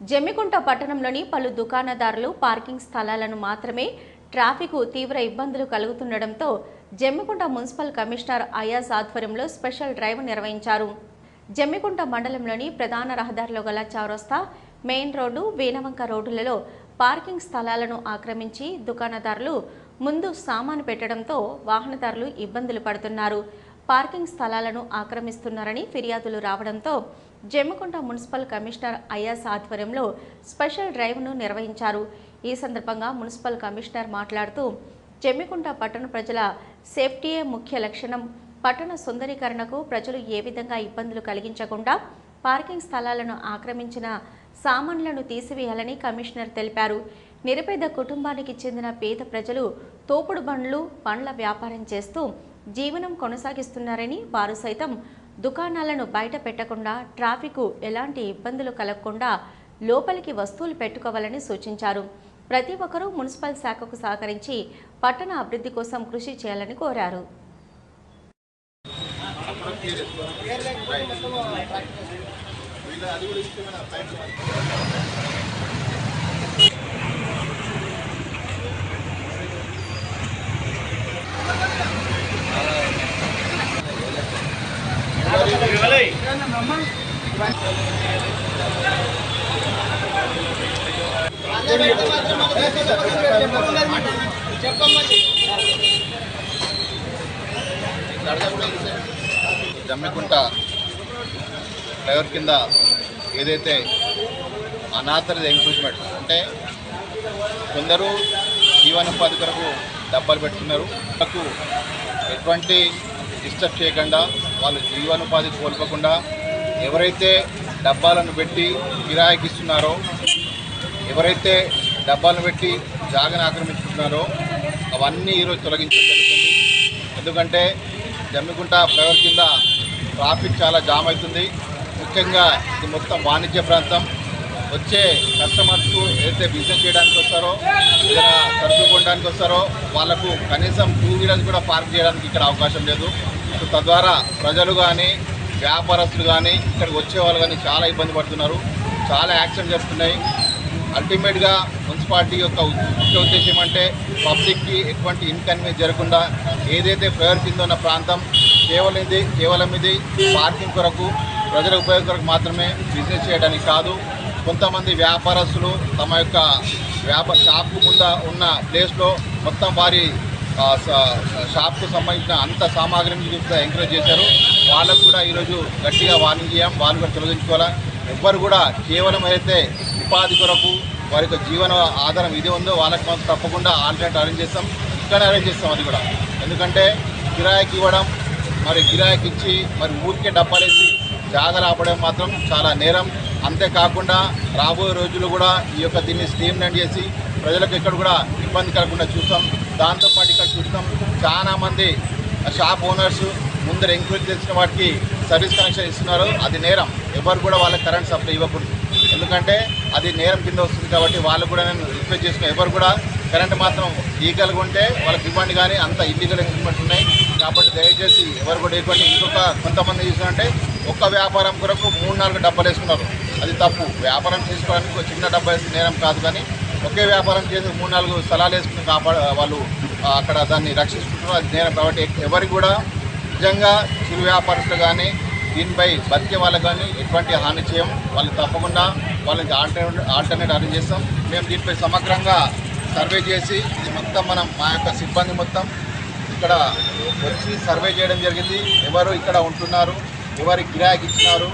జమ్మికుంట పట్టణంలోని పలు దుకాణదారులు పార్కింగ్ స్థలాలను మాత్రమే ట్రాఫిక్ తీవ్ర ఇబ్బందులు కలుగుతుండటంతో జమ్మికుంట మున్సిపల్ కమిషనర్ అయాజ్ ఆధ్వర్యంలో స్పెషల్ డ్రైవ్ నిర్వహించారు. జమ్మికుంట మండలంలోని ప్రధాన రహదారిలో గల చౌరస్తా మెయిన్ రోడ్డు వేనవంక రోడ్డులలో పార్కింగ్ స్థలాలను ఆక్రమించి దుకాణదారులు ముందు సామాను పెట్టడంతో వాహనదారులు ఇబ్బందులు పడుతున్నారు. పార్కింగ్ స్థలాలను ఆక్రమిస్తున్నారని ఫిర్యాదులు రావడంతో జమ్మికుంట మున్సిపల్ కమిషనర్ అయాస్ ఆధ్వర్యంలో స్పెషల్ డ్రైవ్ను నిర్వహించారు. ఈ సందర్భంగా మున్సిపల్ కమిషనర్ మాట్లాడుతూ జమ్మికుంట పట్టణ ప్రజల సేఫ్టీయే ముఖ్య లక్షణం. పట్టణ సుందరీకరణకు ప్రజలు ఏ విధంగా ఇబ్బందులు కలిగించకుండా పార్కింగ్ స్థలాలను ఆక్రమించిన సామాన్లను తీసివేయాలని కమిషనర్ తెలిపారు. నిరుపేద కుటుంబానికి చెందిన పేద ప్రజలు తోపుడు బండ్లు పండ్ల వ్యాపారం చేస్తూ జీవనం కొనసాగిస్తున్నారని వారు సైతం దుకాణాలను బయట పెట్టకుండా ట్రాఫిక్ ఎలాంటి ఇబ్బందులు కలగకుండా లోపలికి వస్తువులు పెట్టుకోవాలని సూచించారు. ప్రతి ఒక్కరూ మున్సిపల్ శాఖకు సహకరించి పట్టణ అభివృద్ధి కోసం కృషి చేయాలని కోరారు. జమ్మికుంట ఫ్లైఓవర్ కింద ఏదైతే అనాథరిత ఎంకరేజ్మెంట్ అంటే కొందరు జీవనోపాధి కొరకు డబ్బాలు పెట్టుకున్నారు. వాళ్ళకు ఎటువంటి డిస్టర్బ్ చేయకుండా వాళ్ళు జీవనోపాధి కోల్పోకుండా ఎవరైతే డబ్బాలను పెట్టి కిరాయికి ఇస్తున్నారో ఎవరైతే డబ్బాలను పెట్టి జాగను ఆక్రమించుకుంటున్నారో అవన్నీ ఈరోజు తొలగించడం జరుగుతుంది. ఎందుకంటే జమ్మిగుంట ఫ్లైఓవర్ కింద ట్రాఫిక్ చాలా జామ్ అవుతుంది. ముఖ్యంగా ఇది మొత్తం వాణిజ్య ప్రాంతం. వచ్చే కస్టమర్స్కు ఏదైతే బిజినెస్ చేయడానికి వస్తారో ఏదైనా సరుకులు కొనడానికి వస్తారో వాళ్ళకు కనీసం టూ వీలర్స్ కూడా పార్క్ చేయడానికి ఇక్కడ అవకాశం లేదు. తద్వారా ప్రజలు కానీ వ్యాపారస్తులు కానీ ఇక్కడికి వచ్చే వాళ్ళు కానీ చాలా ఇబ్బంది పడుతున్నారు. చాలా యాక్సిడెంట్ జరుగుతున్నాయి అల్టిమేట్గా మున్సిపాలిటీ యొక్క ముఖ్య ఉద్దేశం అంటే పబ్లిక్కి ఎటువంటి ఇన్కన్వీనియన్స్ జరగకుండా ఏదైతే ఫ్లైఓవర్ ఉన్న ప్రాంతం కేవలం ఇది కేవలం ఇది పార్కింగ్ కొరకు ప్రజల ఉపయోగం కొరకు మాత్రమే బిజినెస్ చేయడానికి కాదు. కొంతమంది వ్యాపారస్తులు తమ యొక్క వ్యాపార షాప్ ముంద ఉన్న ప్లేస్లో మొత్తం వారి షాప్కు సంబంధించిన అంత సామాగ్రిని చూస్తే ఎంకరేజ్ చేశారు. వాళ్ళకు కూడా ఈరోజు గట్టిగా వార్నింగ్ చేయం వాళ్ళు కూడా తొలగించుకోవాలా ఎవ్వరు కూడా కేవలం అయితే ఉపాధి కొరకు వారి యొక్క జీవన ఆధారం ఇది ఉందో వాళ్ళకి మనం తప్పకుండా ఆల్టర్నేట్ అరేంజ్ చేస్తాం. ఇక్కడ అరేంజ్ చేస్తాం అది కూడా. ఎందుకంటే కిరాయికి ఇవ్వడం మరి కిరాయికి ఇచ్చి మరి ఊరికే డబ్బాలేసి జాగలు ఆపడం మాత్రం చాలా నేరం. అంతేకాకుండా రాబోయే రోజులు కూడా ఈ యొక్క దీన్ని స్ట్రీమ్ లైన్ చేసి ప్రజలకు ఎక్కడ కూడా ఇబ్బంది కలగకుండా చూస్తాం. దాంతోపాటు ఇక్కడ చూస్తాం చాలామంది షాప్ ఓనర్స్ ముందర ఎంక్వైరీ చేసిన వాటికి సర్వీస్ కనెక్షన్ ఇస్తున్నారు. అది నేరం. ఎవరు కూడా వాళ్ళకి కరెంట్ సప్లై ఇవ్వకూడదు. ఎందుకంటే అది నేరం కింద వస్తుంది కాబట్టి వాళ్ళు కూడా నేను రిక్వెస్ట్ చేసుకుని ఎవరు కూడా కరెంట్ మాత్రం లీగల్గా ఉంటే వాళ్ళకి ఇవ్వండి కానీ అంత ఇల్లీగల్ ఎగ్రిమెంట్స్ ఉన్నాయి. కాబట్టి దయచేసి ఎవరు కూడా ఇవ్వండి ఇంకొక కొంతమంది చూసినంటే ఒక్క వ్యాపారం కొరకు మూడు నాలుగు డబ్బాలు వేసుకున్నారు. అది తప్పు. వ్యాపారం చేసుకోవడానికి ఒక చిన్న డబ్బా వేస్తే నేరం కాదు కానీ ఒకే వ్యాపారం చేసి మూడు నాలుగు స్థలాలు వేసుకుని కాపాడ వాళ్ళు అక్కడ దాన్ని రక్షిస్తుంటారు. అది నేరం. కాబట్టి ఎవరికి కూడా నిజంగా చిరు వ్యాపారస్తులు కానీ దీనిపై బతికే వాళ్ళకు కానీ ఎటువంటి హాని చేయం. వాళ్ళు తప్పకుండా వాళ్ళకి ఆల్టర్నేట్ ఆల్టర్నేట్ అరేంజ్ చేస్తాం. మేము దీనిపై సమగ్రంగా సర్వే చేసి ఇది మొత్తం మనం మా యొక్క సిబ్బంది మొత్తం ఇక్కడ వచ్చి సర్వే చేయడం జరిగింది. ఎవరు ఇక్కడ ఉంటున్నారు? ఎవరు కిరాయికి ఇచ్చినారు?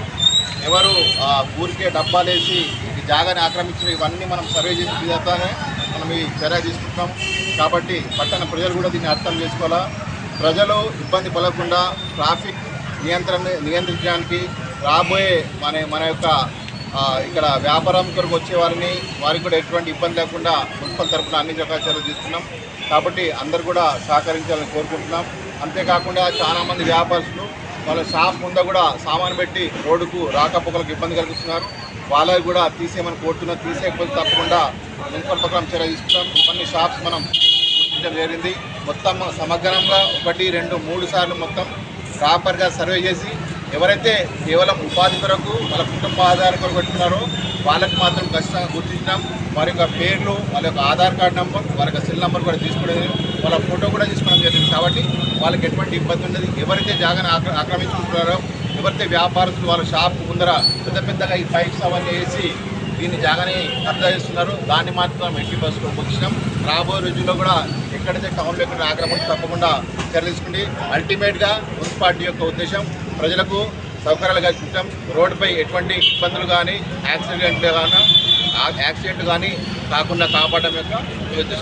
ఎవరు ఆ, ఊరికే డబ్బాలేసి ఈ జాగాని ఆక్రమించిన ఇవన్నీ మనం సర్వే చేసిన తర్వాతనే మనం ఈ చర్య తీసుకుంటున్నాం. కాబట్టి పట్టణ ప్రజలు కూడా దీన్ని అర్థం చేసుకోవాలా? ప్రజలు ఇబ్బంది పడకుండా ట్రాఫిక్ నియంత్రణ నియంత్రించడానికి రాబోయే మన మన యొక్క ఇక్కడ వ్యాపారం కొరకు వచ్చే వారిని వారికి కూడా ఎటువంటి ఇబ్బంది లేకుండా మున్సిపల్ తరఫున అన్ని రకాల చర్యలు తీసుకున్నాం. కాబట్టి అందరు కూడా సహకరించాలని కోరుకుంటున్నాం. అంతేకాకుండా చాలామంది వ్యాపారస్తులు వాళ్ళ షాప్ ముందు కూడా సామాన్ పెట్టి రోడ్డుకు రాకపోకలకు ఇబ్బంది కలిగిస్తున్నారు. వాళ్ళకి కూడా తీసేయమని కోరుతున్నా తీసేయకపోతే తప్పకుండా మున్సిపల్ ప్రకారం చర్య తీసుకుంటాం. ఇవన్నీ షాప్స్ మనం గుర్తించడం జరిగింది. మొత్తం సమగ్రంగా ఒకటి రెండు మూడు సార్లు మొత్తం ప్రాపర్గా సర్వే చేసి ఎవరైతే కేవలం ఉపాధి కొరకు వాళ్ళ కుటుంబ ఆధార కొరకు పెట్టుకున్నారో వాళ్ళకి మాత్రం ఖచ్చితంగా గుర్తించినాం. వారి యొక్క పేర్లు వాళ్ళ యొక్క ఆధార్ కార్డు నెంబర్ వాళ్ళ యొక్క సెల్ నెంబర్ కూడా తీసుకోవడం వాళ్ళ ఫోటో కూడా తీసుకోవడం జరిగింది. కాబట్టి వాళ్ళకి ఎటువంటి ఇబ్బంది ఉండదు. ఎవరైతే జాగాను ఆక్రమించుకుంటున్నారో ఎవరైతే వ్యాపారస్తులు వాళ్ళ షాప్ ముందర పెద్ద పెద్దగా ఈ పైప్స్ అవన్నీ వేసి దీన్ని జాగాని అర్థం చేస్తున్నారు దాన్ని మాత్రం ఎట్టి బస్సులో వచ్చినాం రాబోయే రోజుల్లో కూడా ఎక్కడైతే టౌన్లో ఎక్కడ ఆక్రమణ తప్పకుండా చర్య తీసుకుంటే అల్టిమేట్గా మున్సిపాలిటీ యొక్క ఉద్దేశం ప్రజలకు సౌకర్యాలు కల్పించడం రోడ్డుపై ఎటువంటి ఇబ్బందులు కానీ యాక్సిడెంట్లు కానీ యాక్సిడెంట్ కానీ కాకుండా కాపాడడం యొక్క